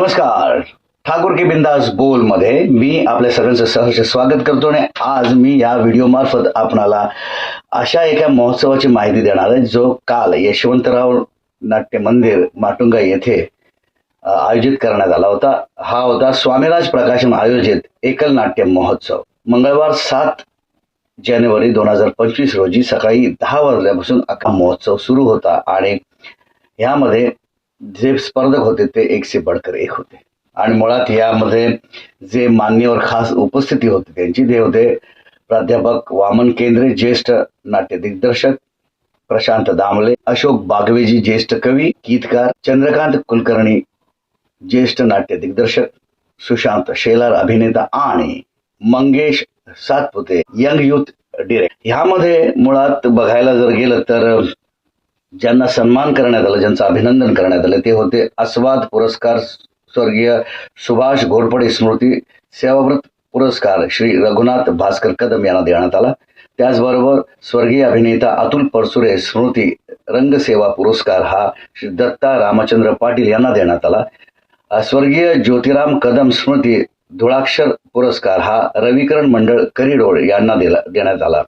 नमस्कार. ठाकूर की बिंदास बोलमध्ये मी आपल्या सगळ्यांचं सहर्ष स्वागत करतो आणि आज मी या व्हिडिओ मार्फत आपणाला अशा एका महोत्सवाची माहिती देणार आहे जो काल यशवंतराव नाट्य मंदिर माटुंगा येथे आयोजित करण्यात आला होता. हा होता स्वामीराज प्रकाशन आयोजित एकल नाट्य महोत्सव. मंगळवार सात जानेवारी दोन हजार पंचवीस रोजी सकाळी दहा वाजल्यापासून अख्खा महोत्सव सुरू होता आणि यामध्ये जे स्पर्धक होते ते एकशे बडकर एक होते. आणि मुळात यामध्ये जे मान्यवर खास उपस्थिती होती त्यांची ते होते प्राध्यापक वामन केंद्रे ज्येष्ठ नाट्य दिग्दर्शक प्रशांत दामले अशोक बागवेजी ज्येष्ठ कवी गीतकार चंद्रकांत कुलकर्णी ज्येष्ठ नाट्य दिग्दर्शक सुशांत शेलार अभिनेता आणि Mangesh Satpute young youth direct ह्यामध्ये मुळात बघायला जर गेलं तर ज्यांना सन्मान करण्यात आला ज्यांचं अभिनंदन करण्यात आलं ते होते अस्वाद पुरस्कार स्वर्गीय सुभाष घोरपडे स्मृती सेवाव्रत पुरस्कार श्री रघुनाथ भास्कर कदम यांना देण्यात आला. त्याचबरोबर स्वर्गीय अभिनेता अतुल परसुरे स्मृती रंगसेवा पुरस्कार हा श्री दत्ता रामचंद्र पाटील यांना देण्यात आला. स्वर्गीय ज्योतिराम कदम स्मृती धुळाक्षर पुरस्कार हा रविकरण मंडळ करिडोळ यांना दिला देण्यात आला.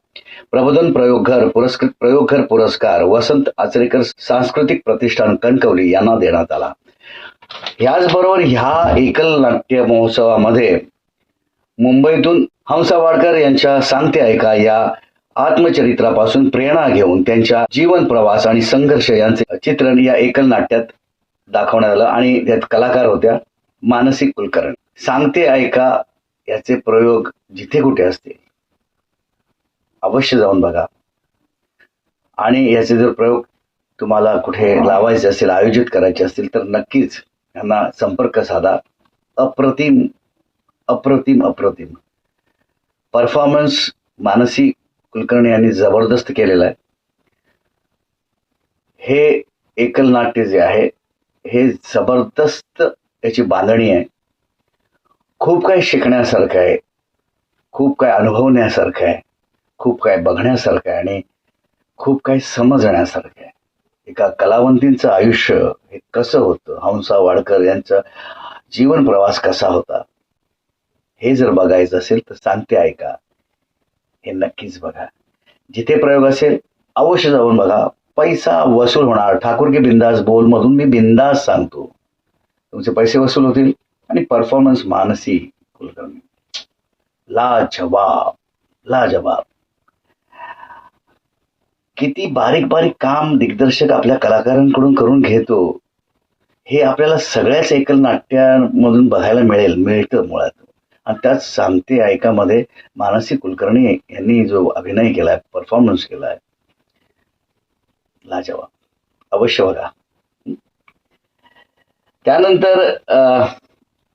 प्रबोधन प्रयोगघर पुरस्कृत प्रयोगघर पुरस्कार वसंत आचरेकर सांस्कृतिक प्रतिष्ठान कणकवली यांना देण्यात आला. याचबरोबर ह्या एकल नाट्य महोत्सवामध्ये मुंबईतून हंसा वाडकर यांच्या सांगते ऐका या आत्मचरित्रापासून प्रेरणा घेऊन त्यांच्या जीवन प्रवास आणि संघर्ष यांचे चित्रण या एकल नाट्यात दाखवण्यात आलं आणि त्यात कलाकार होत्या मानसिक कुलकर्णी. सांगते ऐका याचे प्रयोग जिथे कुठे असतील अवश्य जाऊन बघा. आणि याचे जर प्रयोग तुम्हाला कुठे लावायचे असतील आयोजित करायचे असतील तर नक्कीच यांना संपर्क साधा. अप्रतिम अप्रतिम अप्रतिम. परफॉर्मन्स मानसी कुलकर्णी यांनी जबरदस्त केलेला आहे. हे एकल नाट्य जे आहे हे जबरदस्त याची बांधणी आहे. खूप काही शिकण्यासारखं आहे. खूप काय अनुभवण्यासारखं आहे. खूप काय बघण्यासारखं आहे आणि खूप काही समजण्यासारखं आहे. एका कलावंतींचं आयुष्य हे कसं होतं? हंसा वाडकर यांचा जीवन प्रवास कसा होता? हे जर बघायचं असेल तर सांगते ऐका. हे नक्कीच बघा. जिथे प्रयोग असेल अवश्य जाऊन बघा. पैसा वसूल होणार. ठाकूर की बिंदास बोलमधून मी बिंदास सांगतो. तुमचे पैसे वसूल होतील. आणि परफॉर्मन्स मानसी कुलकर्णी. लाजवाब लाजवाब. किती बारीक बारीक काम दिग्दर्शक आपल्या कलाकारांकडून करून घेतो हे आपल्याला सगळ्याच एकल नाट्यांमधून बघायला मिळेल मिळतं मुळात. आणि त्याच सांगते ऐकामध्ये मानसी कुलकर्णी यांनी जो अभिनय केलाय परफॉर्मन्स केलाय लाजवाब. अवश्य बघा. त्यानंतर अं,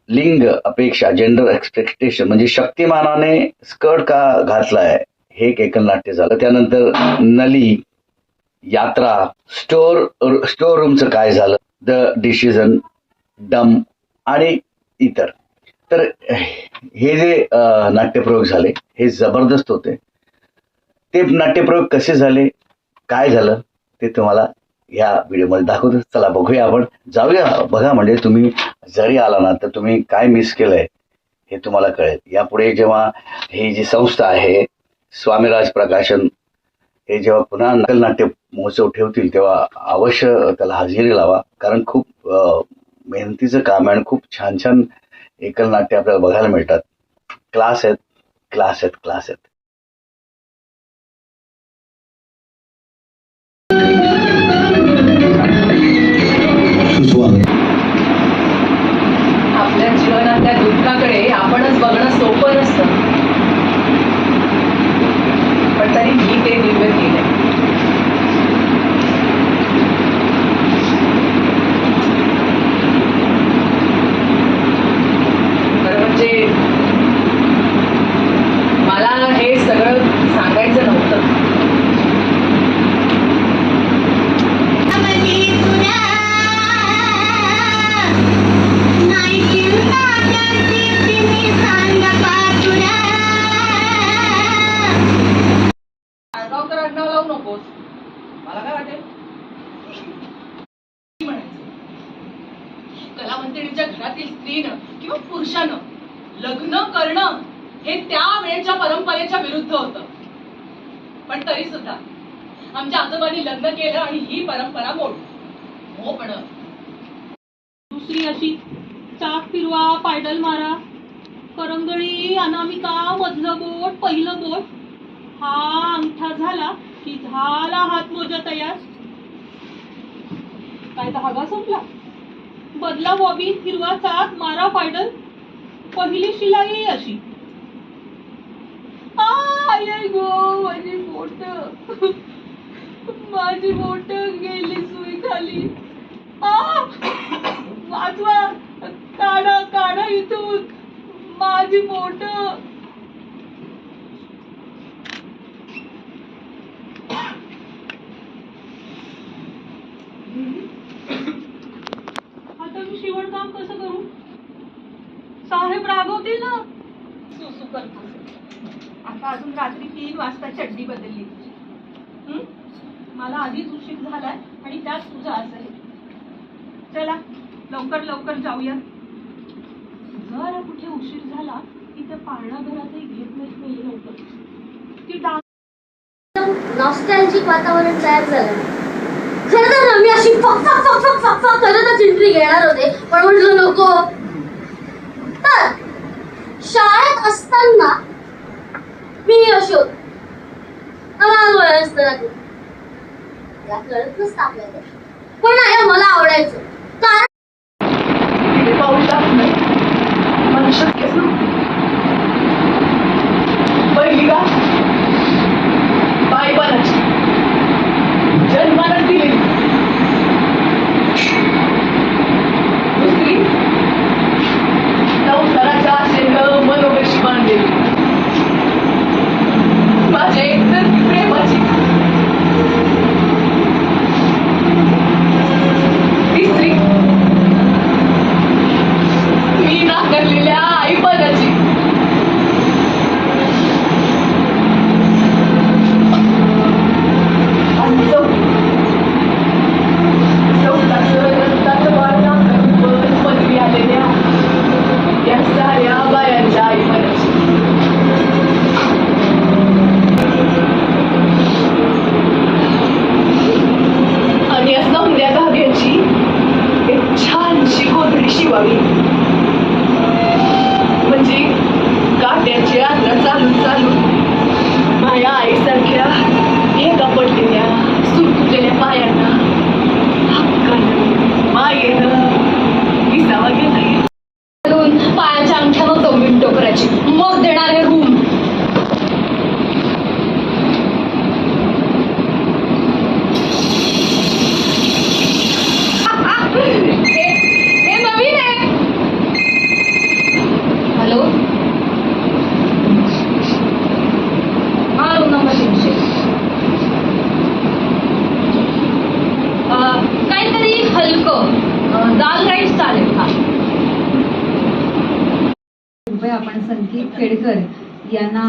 लिंग अपेक्षा जेंडर एक्सपेक्टेशन म्हणजे शक्तिमानाने स्कर्ट का घातलाय हे एक एकल नाट्य झालं. त्यानंतर नली यात्रा स्टोर स्टोर रूमचं काय झालं? द डिसिजन डम आणि इतर. तर हे जे नाट्यप्रयोग झाले हे जबरदस्त होते. ते नाट्यप्रयोग कसे झाले? काय झालं? ते तुम्हाला या व्हिडिओमध्ये दाखवतो चला बघूया आपण. जाऊया. बघा म्हणजे तुम्ही जरी आला ना तर तुम्ही काय मिस केलंय हे तुम्हाला कळेल. यापुढे जेव्हा ही जी संस्था आहे स्वामीराज प्रकाशन हे जेव्हा पुन्हा नकल नाट्य महोत्सव ठेवतील तेव्हा अवश्य त्याला हजेरी लावा. कारण खूप मेहनतीचं काम आहे आणि खूप छान छान एकल नाट्य आपल्याला बघायला मिळतात. क्लास आहेत क्लास आहेत क्लास आहेत. आमच्या आजोबांनी लग्न केलं आणि ही परंपरा मोडली. हो पण दुसरी अशी चाक फिरवा पायडल मारा करंगळी अनामिका मधलं बोट पहिलं बोट हा अंगठा झाला की झाला हात मोजा तयार. काय धागा संपला. बदला बॉबी हिरवा चाक मारा पायडल पहिली शिलाई अशी. आय गो माझी बोट. माझी बोट गेली सुई खाली. वाचवा काढा काढा इथून. माझी बोट. आता मी शिवणकाम कसं करू? साहेब रागवतील ना? सुसू करतो. आता अजून रात्री तीन वाजता चड्डी बदलली. तुझी मला आधीच उशीर झालाय आणि त्यात तुझा असं आहे चला लवकर लवकर जाऊया. जरा कुठे उशीर झाला की त्या पाळणाघरातही घेत नाहीत नाही लवकर ती डाग नॉस्टॅल्जिक वातावरण तयार झालं. खरं तर ना मी अशी फक फक फक फक फक फक करतच एंट्री घेणार होते. पण म्हटलं नको तर शाळेत असताना मी अशी होते लहान वय असताना ती. तिला कळत नसतं आपल्याला पण नाही मला आवडायचं? हलकं. दाल राईस चालेल हा रुपये आपण संकेत खेडकर यांना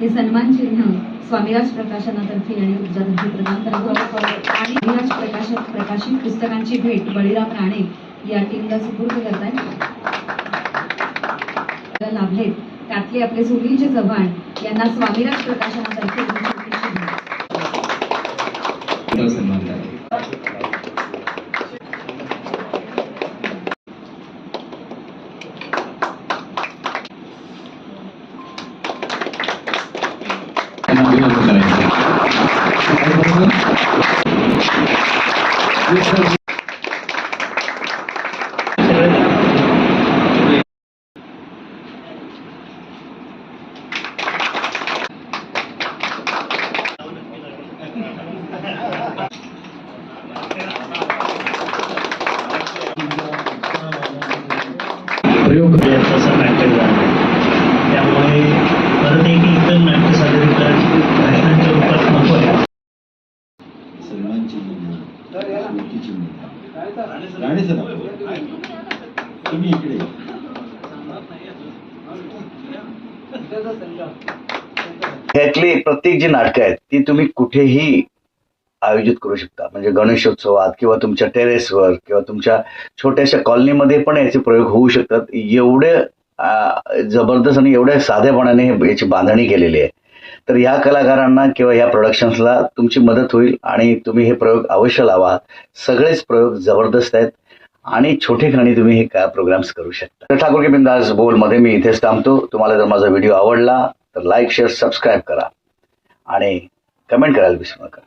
हे सन्मान चिन्ह स्वामीराज प्रकाशनातर्फे आणि ऊर्जातर्फे प्रदान करतो. आणि स्वामीराज प्रकाश प्रकाशित पुस्तकांची भेट बळीराम राणे या टीमला सुपूर्द करतात लाभलेत त्यातले आपले सुनीलजी चव्हाण यांना स्वामीराज प्रकाशनातर्फे त्यांना अभिनंदन ह्यातली प्रत्येक जी नाटकं आहेत ती तुम्ही कुठेही आयोजित करू शकता. म्हणजे गणेशोत्सवात किंवा तुमच्या टेरेसवर किंवा तुमच्या छोट्याशा कॉलनीमध्ये पण याचे प्रयोग होऊ शकतात. एवढे जबरदस्त आणि एवढ्या साधेपणाने हे- याची बांधणी केलेली आहे. तर या कलाकारांना किंवा ह्या प्रोडक्शन्सला तुमची मदत होईल आणि तुम्ही हे प्रयोग अवश्य लावा. सगळेच प्रयोग जबरदस्त आहेत. आणि छोटे खाणी तुम्ही हे का प्रोग्राम्स करू शकता. तर ठाकूर के बिंदास बोलमध्ये मी इथेच थांबतो. तुम्हाला जर माझा व्हिडिओ आवडला तर लाईक शेअर सबस्क्राईब करा. आणि कमेंट करायला विसरू नका.